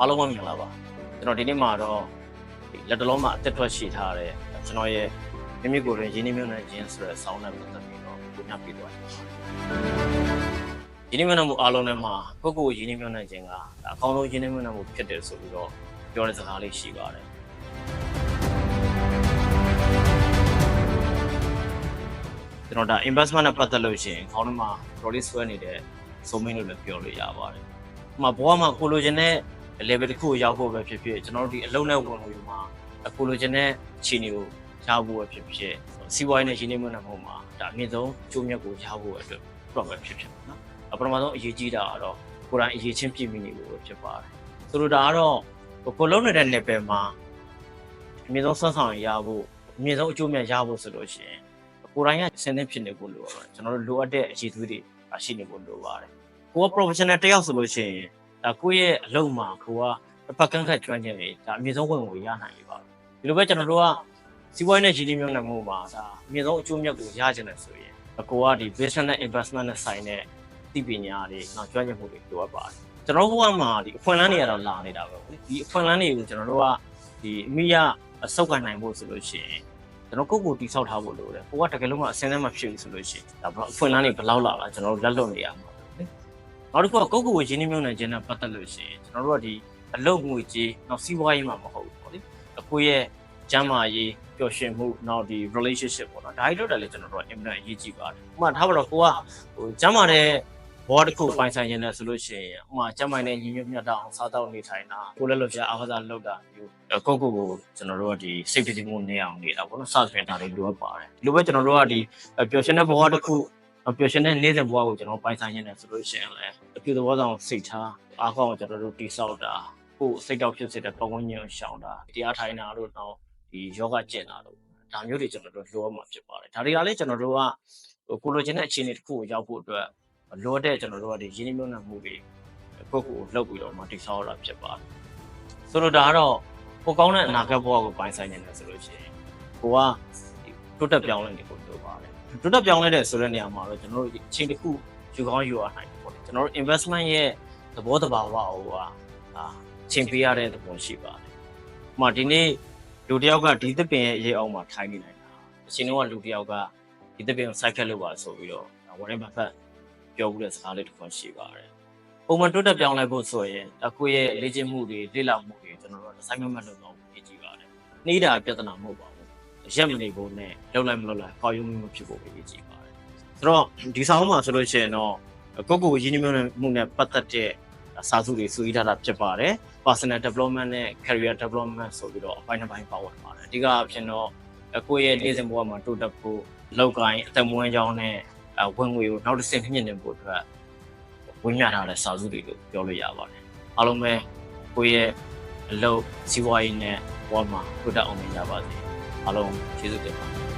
အားလုံးပဲမင်္ဂလာပါကျွန်တော်ဒီနေ့မှာတော့ဒီလက်တလုံးမှာအသက်ထွက်ရှိထားတဲ့ကျွန်တော်ရဲ့မိမိကိုယ်တွင်ရင်းနှီးမြှုပ်နှံခြင်းဆိုတဲ့ဆောင်းနဲ့ပတ်သက်ပြီးတော့ပြောပြပေးသွားတယ်ရင်းနှီးမြှုပ်နှံမှုအားလုံးထဲမှာကိုယ့်ကိုယ်ရင်းနှီးမြှုပ်နှံခြင်းကဒါအကောင်းဆုံးရင်းနှီးမြှုပ်နှံမှုဖြစ်တယ်ဆိုပြီးတော့ပြောတဲ့စကားလေးရှိပါတယ်ကျွန်တော်ဒါ investment နဲ့ပတ်သက်လို့ရှိရင်ခေါင်းထဲမှာ rolling ဆွဲနေတဲ့စုံမင်းလို့လည်းပြောလို့ရပါတယ်။ဥပမာဘဝမှာကိုလိုချင်တဲ့ level တစ်ခုကိုရောက်ဖို့ပဲဖြစ်ဖြစ်ကျွန်တော်တို့ဒီအလုံးနဲ့ဝင်လို့မှာကိုလိုချင်တဲ့အခြေအနေကိုရဖို့ပဲဖြစ်ဖြစ်စီးပွားရေးနဲ့ရင်းနှီးမြှုပ်နှံမှုမှာဒါအမြင့်ဆုံးကျိုးမြတ်ကိုရဖို့အတွက်တော့ပဲဖြစ်ဖြစ်ပါနော်။အပထမဆုံးအရေးကြီးတာကတော့ကိုယ်တိုင်အရေးချင်းပြည့်မိနေဖို့ပဲဖြစ်ပါတယ်။ဆိုလိုတာကတော့ကိုလုံးနေတဲ့ level မှာအမြင့်ဆုံးဆွမ်းဆောင်ရဖို့အမြင့်ဆုံးအကျိုးမြတ်ရဖို့ဆိုလို့ရှိရင်ကိုယ်တိုင်ကစင်သင့်ဖြစ်နေဖို့လိုပါတယ်ကျွန်တော်တို့လိုအပ်တဲ့အရေးသွေးတွေရှိနေဖို့လိုပါတယ်ကိုက professional တစ်ယောက်ဆိုလို့ရှိရင် ဒါကိုယ့်ရဲ့အလုပ်မှာကိုကတစ်ပတ်ကန့်ခတ်ကျွမ်းကျင်နေဒါအမြင့်ဆုံးဝင်ကိုရနိုင်ပြီပါဒီလိုပဲကျွန်တော်တို့ကစီးပွားရေးနဲ့ရင်းနှီးမြှုပ်နှံမှုမှာဒါအမြင့်ဆုံးအကျိုးမြတ်ကိုရချင်တယ်ဆိုရင်ကိုကဒီ business နဲ့ investment နဲ့ဆိုင်တဲ့သိပညာတွေနောက်ကျွမ်းကျင်မှုတွေလိုအပ်ပါတယ်ကျွန်တော်တို့ဘဝမှာဒီအခွင့်အလမ်းတွေကတော့လာနေတာပဲဒီအခွင့်အလမ်းတွေကိုကျွန်တော်တို့ကဒီအမိရအစောက်ကန်နိုင်ဖို့ဆိုလို့ရှိရင်ကျွန်တော်ကိုယ့်ကိုယ်တိဆောက်ထားဖို့လိုတယ်။ကိုကတကယ်လို့မှအစင်းနဲ့မဖြစ်ဘူးဆိုလို့ရှိရင်ဒါဘယ်အဖွင့်လန်းနေဘယ်လောက်လာလားကျွန်တော်တို့လက်လွတ်နေရမှာလေ။ နောက်တစ်ခုကကိုယ့်ကိုယ်ကိုရင်းနှီးမြှုပ်နှံခြင်းနဲ့ပတ်သက်လို့ရှိရင်ကျွန်တော်တို့ကဒီအလုပ်ငွေကြီးနောက်စီးပွားရေးမှာမဟုတ်ဘူးပေါ့လေ။အကိုရဲ့ကျမ်းမာရေးပျော်ရွှင်မှုနောက်ဒီ relationship ပေါ့နော်။ဒါတွေတော့လည်းကျွန်တော်တို့ကအင်မတန်အရေးကြီးပါတယ်။ဥပမာထားပါတော့ကိုကဟိုကျမ်းမာတဲ့ဘောတစ်ခုပိုင်ဆိုင်ရင်လည်းဆိုလို့ရှိရင်ဥပမာကျမ်းမာတဲ့ညီညွတ်မြတ်တာအောင်စားတော့နေထိုင်တာကိုလည်းလို့ပြအားကစားလုပ်တာမျိုးကိုကိုကိုကျွန်တော်တို့ကဒီ safety မှုနေအောင်နေတာပေါ့နော်စသဖြင့်ဒါတွေလိုအပ်ပါတယ်ဒီလိုပဲကျွန်တော်တို့ကဒီပျော်ရွှင်တဲ့ဘဝတစ်ခု ပျော်ရွှင်တဲ့နေ့စဉ်ဘဝကိုကျွန်တော်ပိုင်ဆိုင်ရင်လည်းဆိုလို့ရှိရင်လည်းအပြုသဘောဆောင်စိတ်ထားအားကောင်းကျွန်တော်တို့တိဆောက်တာကိုစိတ်တောက်ဖြစ်စေတဲ့ပတ်ဝန်းကျင်ကိုရှောင်တာတရားထိုင်တာတို့တော့ဒီယောဂကျင့်တာတို့ဒါမျိုးတွေကျွန်တော်တို့လိုအပ်မှာဖြစ်ပါတယ်ဒါတွေကလည်းကျွန်တော်တို့ကဟိုကိုလိုချင်တဲ့အခြေအနေတစ်ခုကိုရောက်ဖို့အတွက်လိုတဲ့ကျွန်တော်တို့ကဒီရင်းနှီးမြှုပ်နှံမှုတွေကိုယ့်ကိုယ်လုပ်ပြီးတော့မှတိဆောက်ရတာဖြစ်ပါတယ်ဆိုတော့ဒါကတော့ကိုကောင်းတဲ့အနာဂတ်ဘဝကိုပိုင်ဆိုင်နေတယ်ဆိုလို့ရှိရင်ကိုကတိုးတက်ပြောင်းလဲနေဖို့လိုပါတယ် တိုးတက်ပြောင်းလဲတဲ့ဆိုတဲ့နေရာမှာတော့ကျွန်တော်တို့အချိန်တစ်ခုယူကောင်းယူရနိုင်တယ်ပေါ့လေကျွန်တော်တို့ investment ရဲ့သဘောတဘာဝဟိုကအာချိန်ပေးရတဲ့သဘောရှိပါတယ်။ဥပမာဒီနေ့လူတစ်ယောက်ကဒီသစ်ပင်ရဲ့ရေအောင်မှာထိုင်နေနိုင်တာအချိန်တော့လူတစ်ယောက်ကဒီသစ်ပင်ကို cycle လုပ်ပါဆိုပြီးတော့ဝရင်းဘတ်ဖက်ပြောဘူးတဲ့စကားလေးတစ်ခွန်းရှိပါတယ်။ပုံမှန်တိုးတက်ပြောင်းလဲဖို့ဆိုရင်အခုရဲ့လေ့ကျင့်မှုတွေလေ့လာမှုတွေကျွန်တော်တို့ assignment မှတ်လုပ်တော့ရေးကြည့်ပါတယ်။နှီးတာပြဿနာမဟုတ်ပါဘူး။ ရက်မနေဖို့နဲ့လောက်လိုက်မလောက်လိုက်ခေါ်ယူမှုမဖြစ်ဖို့ပဲရေးကြည့်ပါတယ်။ဆိုတော့ဒီဆောင်မှာဆိုလို့ရှိရင်တော့ကိုယ့်ကိုယ်ရင်းနှီးမြှုပ်နှံမှုနဲ့ပတ်သက်တဲ့စာစုတွေစုစည်းထားတာဖြစ်ပါတယ်။ personal development နဲ့ career development ဆိုပြီးတော့အပိုင်းတစ်ပိုင်းပါဝင်ပါတယ်။အဓိကအဖြစ်တော့ကိုယ့်ရဲ့နေ့စဉ်ဘဝမှာတိုးတက်ဖို့လောက်ကိုင်းအသက်မွေးကြောင်းနဲ့ဝင်ငွေကိုနောက်တစ်ဆင့်မြင့်နေဖို့အတွက်ဝင်ရထားတဲ့စာစုတွေလို့ပြောလို့ရပါတယ်။အားလုံးပဲကိုယ့်ရဲ့အလုပ်စီးပွားရေးနဲ့ဘဝမှာတိုးတက်အောင်မြင်ကြပါစေ။ အားလုံးကျေးဇူးတင်ပါတယ်